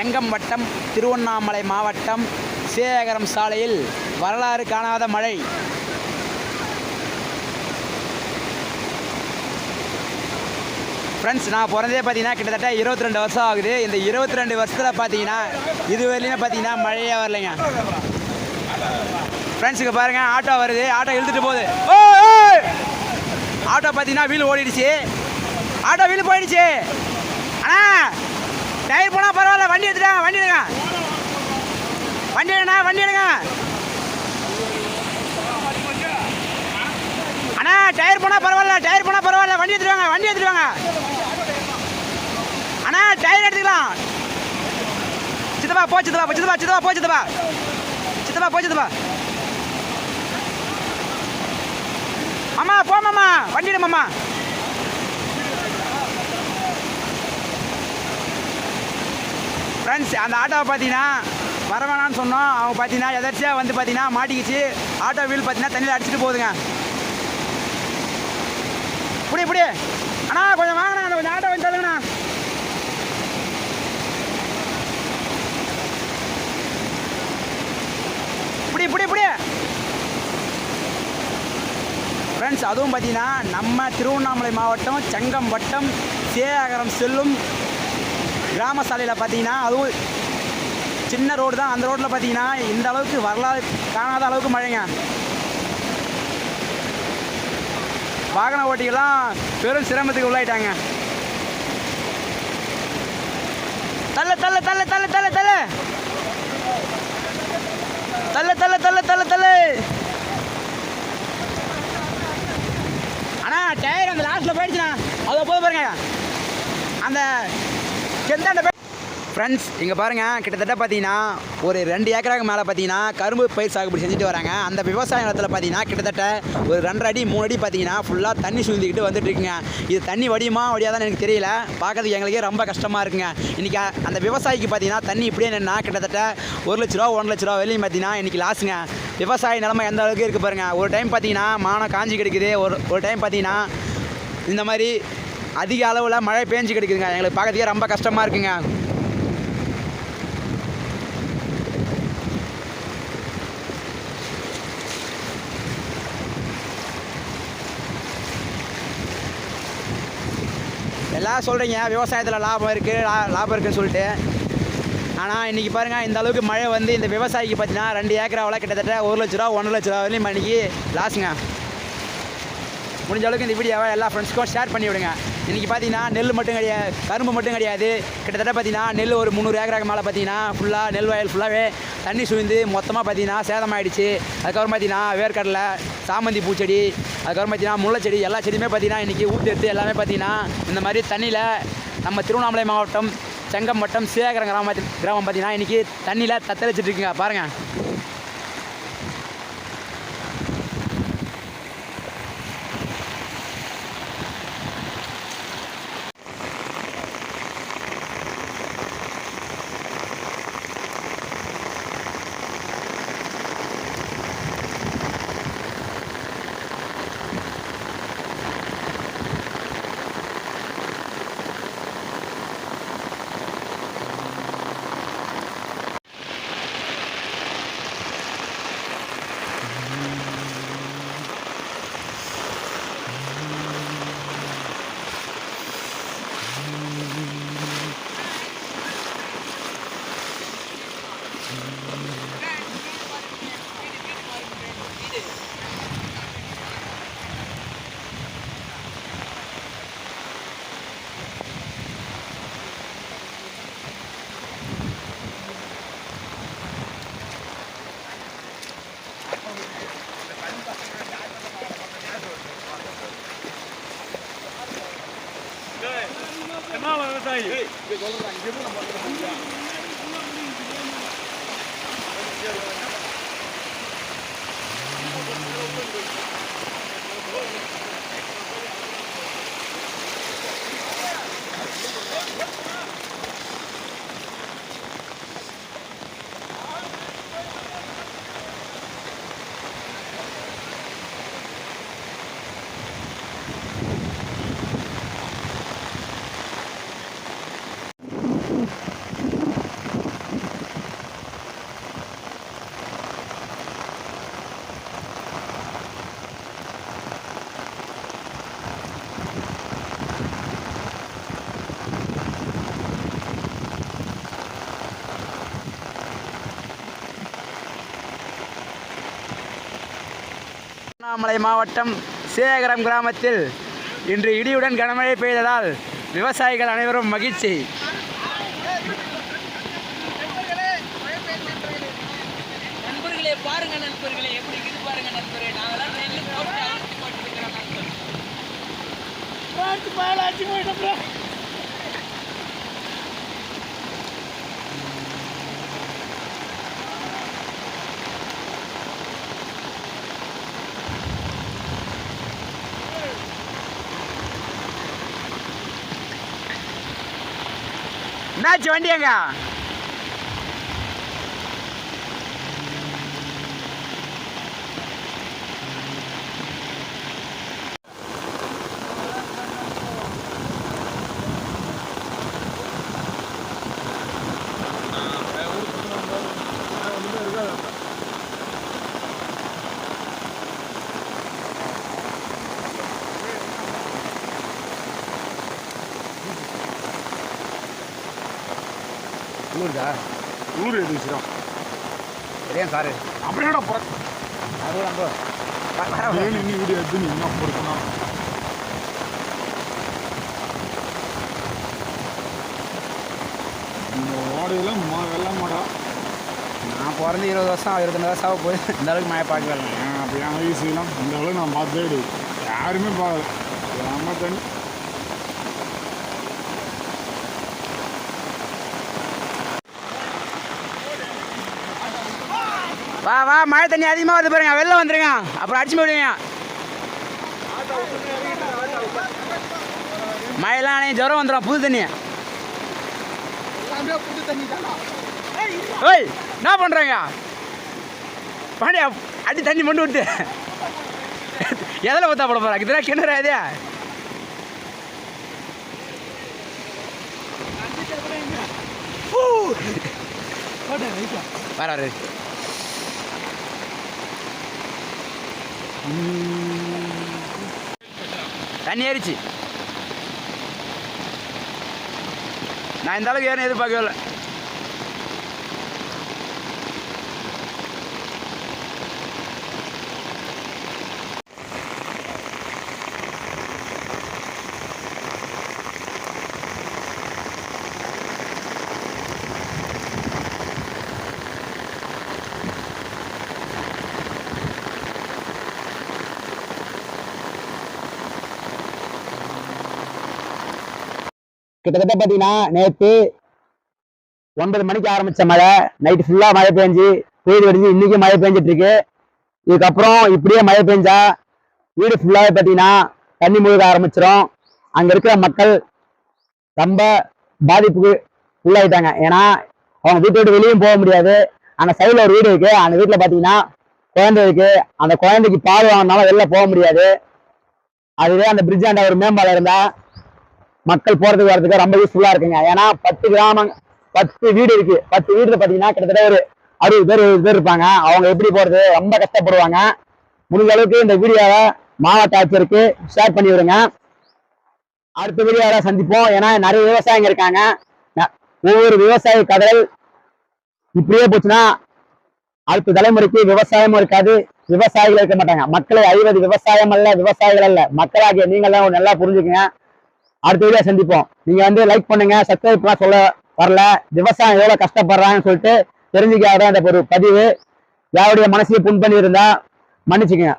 செங்கம் வட்டம் திருவண்ணாமலை மாவட்டம் சேகரம் சாலையில் வரலாறு காணாத மழை. ஃப்ரெண்ட்ஸ் நான் பிறந்தே பார்த்தீங்கன்னா கிட்டத்தட்ட இருபத்தி ரெண்டு வருஷம் ஆகுது. இந்த இருபத்தி ரெண்டு வருஷத்தில் பார்த்தீங்கன்னா இதுவரையிலுமே பார்த்தீங்கன்னா மழையே வரலைங்க. ஃப்ரெண்ட்ஸுக்கு பாருங்கள் ஆட்டோ வருது. ஆட்டோ இழுத்துட்டு போகுது. ஆட்டோ பார்த்தீங்கன்னா வீல் ஓடிடுச்சு. ஆட்டோ வீல் போயிடுச்சு. அண்ணா! டயர் போனால் பரவாயில்ல வண்டி எடுத்துட்டாங்க வண்டி எடுங்க வண்டி எடுங்கண்ணா வண்டி எடுங்க. அண்ணா டயர் போனால் பரவாயில்ல டயர் போனால் பரவாயில்ல வண்டி எடுத்துருவாங்க வண்டி எடுத்துருவாங்க அண்ணா டயர் எடுத்துக்கலாம். சித்தப்பா போ சித்தப்பா போ சித்தப்பா சித்தப்பா போ சித்தப்பா. சித்தப்பா போ சித்தப்பா. மாமா. போமாம்மா வண்டி மாமா. ஃப்ரெண்ட்ஸ் அந்த ஆட்டோவை பார்த்தீங்கன்னா வர வேணாம்னு சொன்னோம். அவங்க பார்த்தீங்கன்னா எதர்ச்சியாக வந்து பார்த்தீங்கன்னா மாட்டிக்கிச்சு. ஆட்டோ வீல் பார்த்தீங்கன்னா தண்ணியில் அடிச்சிட்டு போகுதுங்க. புடி புடி. அண்ணா கொஞ்சம் வாங்கண்ணா அந்த கொஞ்சம் ஆட்டோ வந்து தருங்கண்ணா புடி புடி புடி. ஃப்ரெண்ட்ஸ் அதுவும் பார்த்தீங்கன்னா நம்ம திருவண்ணாமலை மாவட்டம் செங்கம் வட்டம் சேகரம் செல்லும் கிராம சாலையில் பார்த்தீங்கன்னா அதுவும் சின்ன ரோடு தான். அந்த ரோட்டில் பார்த்தீங்கன்னா இந்த அளவுக்கு வரலாறு காணாத அளவுக்கு மழைங்க. வாகன ஓட்டிகள்லாம் பெரும் சிரமத்துக்கு உள்ளாயிட்டாங்க. தள்ள தள்ள தள்ள தள்ள தள்ள தள்ள. தள்ள தள்ள தள்ள தள்ள தள்ள. அண்ணா டயர் அந்த லாஸ்ட்டில் போயிடுச்சுண்ணா. அதை போது பாருங்க. அந்த எந்த ஃப்ரெண்ட்ஸ் இங்கே பாருங்கள் கிட்டத்தட்ட பார்த்தீங்கன்னா ஒரு ரெண்டு ஏக்கராக்கு மேலே பார்த்தீங்கன்னா கரும்பு பயிர் சாகுபடி செஞ்சுட்டு வராங்க. அந்த விவசாய நிலத்தில் பார்த்தீங்கன்னா கிட்டத்தட்ட ஒரு ரெண்டரை அடி மூணு அடி பார்த்தீங்கன்னா ஃபுல்லாக தண்ணி சுழ்ந்துக்கிட்டு வந்துட்டு இருக்குங்க இது தண்ணி வடியுமா வடியாதான்னு எனக்கு தெரியல. பார்க்கறதுக்கு எங்களுக்கே ரொம்ப கஷ்டமாக இருக்குங்க. இன்றைக்கி அந்த விவசாயிக்கு பார்த்தீங்கன்னா தண்ணி இப்படியே நின்னா கிட்டத்தட்ட ஒரு லட்ச ரூபா ஒன்றரை லட்ச ரூபா வெளியும் பார்த்தீங்கன்னா இன்றைக்கி லாஸுங்க விவசாய நிலமை எந்த அளவுக்கு இருக்குது பாருங்கள் ஒரு டைம் பார்த்தீங்கன்னா மானம் காஞ்சி கிடைக்குது. ஒரு ஒரு டைம் பார்த்தீங்கன்னா இந்த மாதிரி அதிக அளவில் மழை பேஞ்சு கிடைக்குதுங்க. எங்களுக்கு பார்க்கறதுக்கே ரொம்ப கஷ்டமாக இருக்குங்க. எல்லாம் சொல்கிறீங்க விவசாயத்தில் லாபம் இருக்குது லா லாபம் இருக்குன்னு சொல்லிட்டு. ஆனால் இன்றைக்கி பாருங்கள் இந்த அளவுக்கு மழை வந்து இந்த விவசாயிக்கு பார்த்தீங்கன்னா ரெண்டு ஏக்கராவில் கிட்டத்தட்ட ஒரு லட்ச ரூபா ஒன்றரை லட்ச ரூபா வரையும் இன்றைக்கி லாஸுங்க முடிஞ்ச அளவுக்கு இந்த வீடியோவை எல்லா ஃப்ரெண்ட்ஸ்க்கும் ஷேர் பண்ணி விடுங்க. இன்றைக்கி பார்த்தீங்கன்னா நெல் மட்டும் கிடையாது கரும்பு மட்டும் கிடையாது. கிட்டத்தட்ட பார்த்தீங்கன்னா நெல் ஒரு முந்நூறு ஏக்கராக்கு மேலே பார்த்தீங்கன்னா ஃபுல்லாக நெல் வயல் ஃபுல்லாகவே தண்ணி சுழிந்து மொத்தமாக பார்த்தீங்கன்னா சேதமாயிடுச்சு அதுக்கப்புறம் பார்த்தீங்கன்னா வேர்க்கடலை சாமந்தி பூச்செடி அதுக்கப்புறம் பார்த்தீங்கன்னா முல்லைச்செடி எல்லா செடியுமே பார்த்தீங்கன்னா இன்றைக்கி ஊட்டெடுத்து எல்லாமே பார்த்தீங்கன்னா இந்த மாதிரி தண்ணியில் நம்ம திருவண்ணாமலை மாவட்டம் செங்கம் வட்டம் சேகரம் கிராமத்தில் கிராமம் பார்த்தீங்கன்னா இன்றைக்கி தண்ணியில் தத்தளிச்சிட்ருக்குங்க பாருங்கள் 那了，在意。திருவண்ணாமலை மாவட்டம் சேகரம் கிராமத்தில் இன்று இடியுடன் கனமழை பெய்ததால் விவசாயிகள் அனைவரும் மகிழ்ச்சி. நண்பர்களே பாருங்க நண்பர்களே எப்படி இருக்குது பாருங்க நண்பர்களே நாங்களாம் ட்ரெயினில் போட்டு போட்டுருக்கிறோம் நண்பர். பார்த்து பாலாச்சு ஊருதா ஊர் எதுச்சுடும் தெரியும் சாரு அப்படியேடா போற? அது நம்ம ஏன் இன்னி வீடியோ எடுத்து என்ன பொறுக்கணும் இந்த ஓடையில மா வெள்ளம் மாடா. நான் பிறந்து இருபது வருஷம் இருபத்தஞ்சு வருஷம் ஆக போய் இந்த அளவுக்கு மழை பார்க்கல அப்படி என் வயசுலாம் இந்த அளவு நான் பார்த்தே கிடையாது யாருமே பார்க்கல. தண்ணி? வா வா மழை தண்ணி அதிகமாக வருது பாருங்க. வெளில வந்துருங்க. அப்புறம் அடிச்சு போயிடுவீங்க. மழைலாம் அன்னைக்கு ஜுரம் வந்துடும் புது தண்ணி. ஓய் என்ன பண்ணுறாங்க பாண்டியா அடி தண்ணி மண்டு விட்டு. எதில் ஊற்றா போட போகிறாங்க இதெல்லாம் கிணறா இது? வர வர. தண்ணி ஏறிச்சு. நான் இந்த அளவுக்கு ஏறும் எதிர்பார்க்கவே இல்லை. கிட்டத்தட்ட பார்த்தீங்கன்னா நேற்று ஒன்பது மணிக்கு ஆரம்பிச்ச மழை. நைட்டு ஃபுல்லாக மழை பெஞ்சு புயல் வெடிஞ்சு இன்றைக்கும் மழை பெஞ்சிட்டு இருக்கு இதுக்கப்புறம் இப்படியே மழை பெஞ்சா வீடு ஃபுல்லாகவே பார்த்தீங்கன்னா தண்ணி முழுக ஆரம்பிச்சிடும் அங்கே இருக்கிற மக்கள் ரொம்ப பாதிப்புக்கு உள்ளாயிட்டாங்க. ஏன்னா அவங்க வீட்டை விட்டு வெளியும் போக முடியாது. அந்த சைடில் ஒரு வீடு இருக்குது அந்த வீட்டில் பார்த்தீங்கன்னா குழந்தை இருக்குது அந்த குழந்தைக்கு பால் வாங்கினாலும் வெளில போக முடியாது. அதுவே அந்த பிரிட்ஜ் ஆண்ட ஒரு மேம்பாலம் இருந்தால் மக்கள் போறதுக்கு வரதுக்கு ரொம்ப யூஸ்ஃபுல்லா இருக்குங்க. ஏன்னா பத்து கிராமம் பத்து வீடு இருக்கு. பத்து வீடுல பாத்தீங்கன்னா கிட்டத்தட்ட ஒரு அறுபது பேர் எழுபது பேர் இருப்பாங்க. அவங்க எப்படி போறது? ரொம்ப கஷ்டப்படுவாங்க. முடிஞ்ச அளவுக்கு இந்த வீடியோவை மாவட்ட ஆட்சியருக்கு ஷேர் பண்ணி விடுங்க. அடுத்த வீடியோவில் சந்திப்போம். ஏன்னா நிறைய விவசாயிங்க இருக்காங்க. ஒவ்வொரு விவசாய கதல் இப்படியே போச்சுன்னா அடுத்த தலைமுறைக்கு விவசாயமும் இருக்காது. விவசாயிகள் இருக்க மாட்டாங்க. மக்களை அழிவது விவசாயம் அல்ல விவசாயிகள் அல்ல. மக்களாகிய நீங்கள்லாம் நல்லா புரிஞ்சுக்கங்க. அடுத்த வீடியோ சந்திப்போம். நீங்க வந்து லைக் பண்ணுங்க சப்ஸ்கிரைப் சொல்ல வரல. விவசாயம் எவ்வளவு கஷ்டப்படுறாங்கன்னு சொல்லிட்டு தெரிஞ்சுக்காத ஒரு பதிவு. யாருடைய மனசையும் புண் பண்ணியிருந்தா மன்னிச்சுக்கங்க.